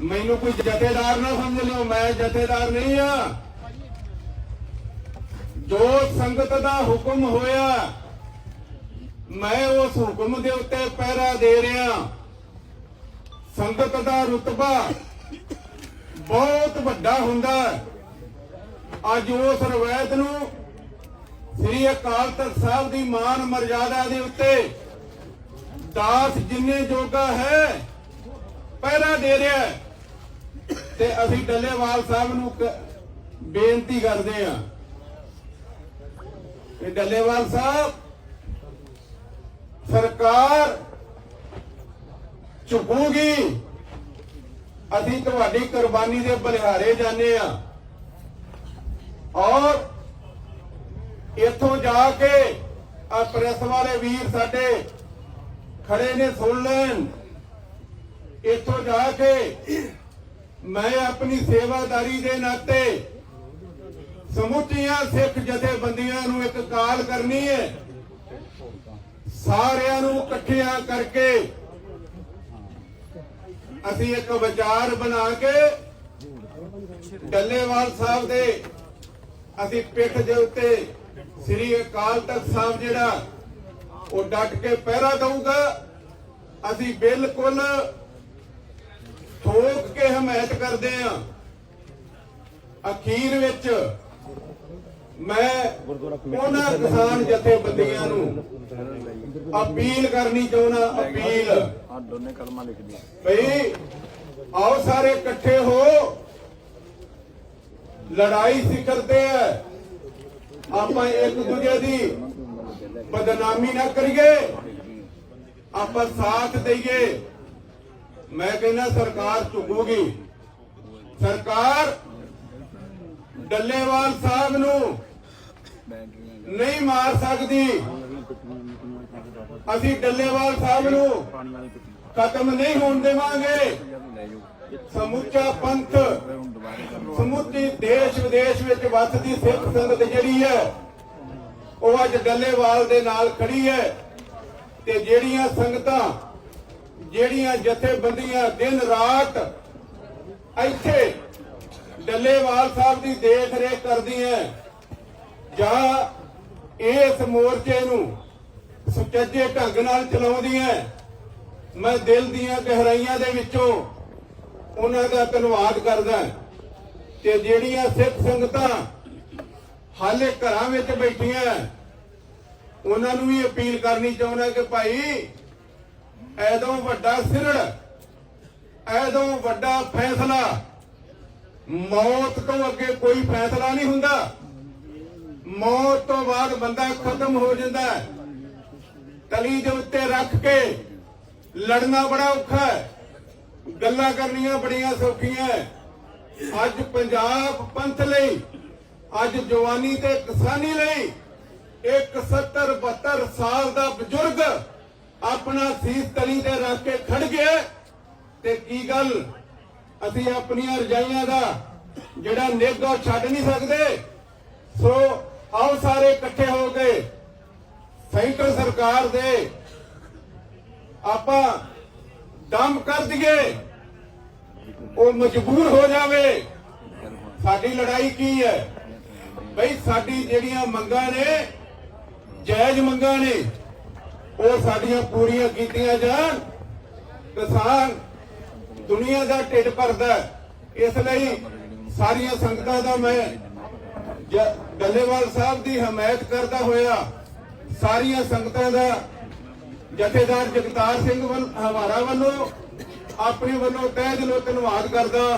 ਮੈਨੂੰ ਕੋਈ ਜਥੇਦਾਰ ਨਾ ਸਮਝ ਲਿਓ, ਮੈਂ ਜਥੇਦਾਰ ਨਹੀਂ ਆ। ਜੋ ਸੰਗਤ ਦਾ ਹੁਕਮ ਹੋਇਆ, ਮੈਂ ਉਸ ਹੁਕਮ ਦੇ ਉੱਤੇ ਪਹਿਰਾ ਦੇ ਰਿਹਾ। ਸੰਗਤ ਦਾ ਰੁਤਬਾ ਬਹੁਤ ਵੱਡਾ ਹੁੰਦਾ ਅੱਜ ਉਸ ਰਵਾਇਤ ਨੂੰ ਸ੍ਰੀ ਅਕਾਲ ਤਖਤ ਸਾਹਿਬ ਦੀ ਮਾਨ ਮਰਜ਼ਾਦਾ ਦੇ ਉੱਤੇ ਦਾਸ ਜਿੰਨੇ ਜੋਗਾ ਹੈ, ਪਹਿਰਾ ਦੇ ਰਿਹਾ ਹੈ। ਤੇ ਅਸੀਂ ਡੱਲੇਵਾਲ ਸਾਹਿਬ ਨੂੰ ਬੇਨਤੀ ਕਰਦੇ ਹਾਂ ਕਿ ਡੱਲੇਵਾਲ ਸਾਹਿਬ, ਸਰਕਾਰ ਝੁਕੂਗੀ। ਅਸੀਂ ਤੁਹਾਡੀ ਕੁਰਬਾਨੀ ਦੇ ਬਲਿਹਾਰੇ ਜਾਂਦੇ ਆ ਔਰ ਇੱਥੋਂ ਜਾ ਕੇ ਆ ਪ੍ਰੈਸ ਵਾਲੇ ਵੀਰ ਸਾਡੇ ਖੜੇ ਨੇ ਸੁਣ ਲੈਣ। ਇੱਥੋਂ ਜਾ ਕੇ ਮੈਂ ਆਪਣੀ ਸੇਵਾਦਾਰੀ ਦੇ ਨਾਤੇ ਸਮੁੱਚੀਆਂ ਸਿੱਖ ਜਥੇਬੰਦੀਆਂ ਨੂੰ ਇੱਕ ਕਾਲ ਕਰਨੀ ਹੈ। ਸਾਰਿਆਂ ਨੂੰ ਇਕੱਠਿਆਂ ਕਰਕੇ ਅਸੀਂ ਇੱਕ ਵਿਚਾਰ ਬਣਾ ਕੇ ਡੱਲੇਵਾਲ ਸਾਹਿਬ ਦੇ ਅਸੀਂ ਪਿੱਠ ਦੇ ਉੱਤੇ ਸ੍ਰੀ ਅਕਾਲ ਤਖਤ ਸਾਹਿਬ ਜਿਹੜਾ ਉਹ ਡਟ ਕੇ ਪਹਿਰਾ ਦਊਗਾ। ਅਸੀਂ ਬਿਲਕੁਲ ਠੋਕ ਕੇ ਹਮਾਇਤ ਕਰਦੇ ਹਾਂ ਅਖੀਰ ਵਿੱਚ ਮੈਂ ਉਹਨਾਂ ਕਿਸਾਨ ਜਥੇਬੰਦੀਆਂ ਨੂੰ ਅਪੀਲ ਕਰਨੀ ਚਾਹੁੰਦਾ, ਅਪੀਲ। ਆ ਦੋਨੇ ਕਲਮਾਂ ਲਿਖ ਦੀ ਭਈ, ਆਓ ਸਾਰੇ ਇਕੱਠੇ ਹੋ। ਲੜਾਈ ਸਿਖਰ ਤੇ ਹੈ ਆਪਾਂ ਇੱਕ ਦੂਜੇ ਦੀ ਬਦਨਾਮੀ ਨਾ ਕਰੀਏ। ਆਪਾਂ ਸਾਥ ਦਈਏ। ਮੈਂ ਕਹਿੰਦਾ ਸਰਕਾਰ ਝੁਕੂਗੀ। ਸਰਕਾਰ ਡੱਲੇਵਾਲ ਸਾਹਿਬ ਨੂੰ ਨਹੀਂ ਮਾਰ ਸਕਦੀ। ਅਸੀਂ ਡੱਲੇਵਾਲ ਸਾਹਿਬ ਨੂੰ ਖਤਮ ਨਹੀਂ ਹੋਣ ਦੇਵਾਂਗੇ। ਸਮੁੱਚਾ ਪੰਥ, ਸਮੁੱਚੀ ਦੇਸ਼ ਵਿਦੇਸ਼ ਵਿੱਚ ਵੱਸਦੀ ਸਿੱਖ ਸੰਗਤ ਜਿਹੜੀ ਹੈ, ਉਹ ਅੱਜ ਡੱਲੇਵਾਲ ਦੇ ਨਾਲ ਖੜੀ ਹੈ ਤੇ ਜਿਹੜੀਆਂ ਸੰਗਤਾਂ ਜਿਹੜੀਆਂ ਜਥੇਬੰਦੀਆਂ ਦਿਨ ਰਾਤ ਇੱਥੇ ਡੱਲੇਵਾਲ ਸਾਹਿਬ ਦੀ ਦੇਖ ਰੇਖ ਕਰਦੀਆਂ ਜਾਂ ਇਸ ਮੋਰਚੇ ਨੂੰ ਸੁਚੱਜੇ ਢੰਗ ਨਾਲ ਚਲਾਉਂਦੀਆਂ, ਮੈਂ ਦਿਲ ਦੀਆਂ ਗਹਿਰਾਈਆਂ ਦੇ ਵਿੱਚੋਂ ਉਹਨਾਂ ਦਾ ਧੰਨਵਾਦ ਕਰਦਾ ਤੇ ਜਿਹੜੀਆਂ ਸਿੱਖ ਸੰਗਤਾਂ ਹਾਲੇ ਘਰਾਂ ਵਿੱਚ ਬੈਠੀਆਂ, ਉਹਨਾਂ ਨੂੰ ਵੀ ਅਪੀਲ ਕਰਨੀ ਚਾਹੁੰਦਾ ਕਿ ਭਾਈ ਐਦੋਂ ਵੱਡਾ ਸਿਰੜ, ਐਦੋਂ ਵੱਡਾ ਫੈਸਲਾ, ਮੌਤ ਤੋਂ ਅੱਗੇ ਕੋਈ ਫੈਸਲਾ ਨਹੀਂ ਹੁੰਦਾ। ਮੌਤ ਤੋਂ ਬਾਅਦ ਬੰਦਾ ਖਤਮ ਹੋ ਜਾਂਦਾ ਤਲੀ ਦੇ ਉੱਤੇ ਰੱਖ ਕੇ ਲੜਨਾ ਬੜਾ ਔਖਾ ਹੈ। ਗੱਲਾਂ ਕਰਨੀਆਂ ਬੜੀਆਂ ਸੌਖੀਆਂ ਅੱਜ ਪੰਜਾਬ ਪੰਥ ਲਈ, ਅੱਜ ਜਵਾਨੀ ਤੇ ਕਿਸਾਨੀ ਲਈ ਇੱਕ 70 72 ਸਾਲ ਦਾ ਬਜ਼ੁਰਗ ਆਪਣਾ ਸੀਸ ਤਲੀ ਤੇ ਰੱਖ ਕੇ ਖੜ ਗਿਆ ਤੇ ਕੀ ਗੱਲ? ਅਸੀਂ ਆਪਣੀਆਂ ਰਜਾਈਆਂ ਦਾ ਜਿਹੜਾ ਨੇਗਾ ਛੱਡ ਨਹੀਂ ਸਕਦੇ। ਸੋ ਆਓ ਸਾਰੇ ਇਕੱਠੇ ਹੋ ਕੇ ਸੈਂਟਰ ਸਰਕਾਰ ਦੇ ਆਪਾਂ ਦਮ ਕਰ ਦਈਏ, ਉਹ ਮਜਬੂਰ ਹੋ ਜਾਵੇ। ਸਾਡੀ ਲੜਾਈ ਕੀ ਹੈ? ਬਈ ਸਾਡੀ ਜਿਹੜੀਆਂ ਮੰਗਾਂ ਨੇ, ਜਾਇਜ਼ ਮੰਗਾਂ ਨੇ ਉਹ ਸਾਡੀਆਂ ਪੂਰੀਆਂ ਕੀਤੀਆਂ ਜਾਣ। ਕਿਸਾਨ, ਦੁਨੀਆ ਦਾ ਢਿੱਡ ਭਰਦਾ ਇਸ ਲਈ ਸਾਰੀਆਂ ਸੰਗਤਾਂ ਦਾ ਮੈਂ ਜ- ਡੱਲੇਵਾਲ ਸਾਹਿਬ ਦੀ ਹਮਾਇਤ ਕਰਦਾ ਹੋਇਆ ਸਾਰੀਆਂ ਸੰਗਤਾਂ ਦਾ ਜਥੇਦਾਰ ਜਗਤਾਰ ਸਿੰਘ ਹਵਾਰਾ ਵੱਲੋਂ, ਆਪਣੇ ਵੱਲੋਂ ਤਹਿ ਦਿਲੋਂ ਧੰਨਵਾਦ ਕਰਦਾ।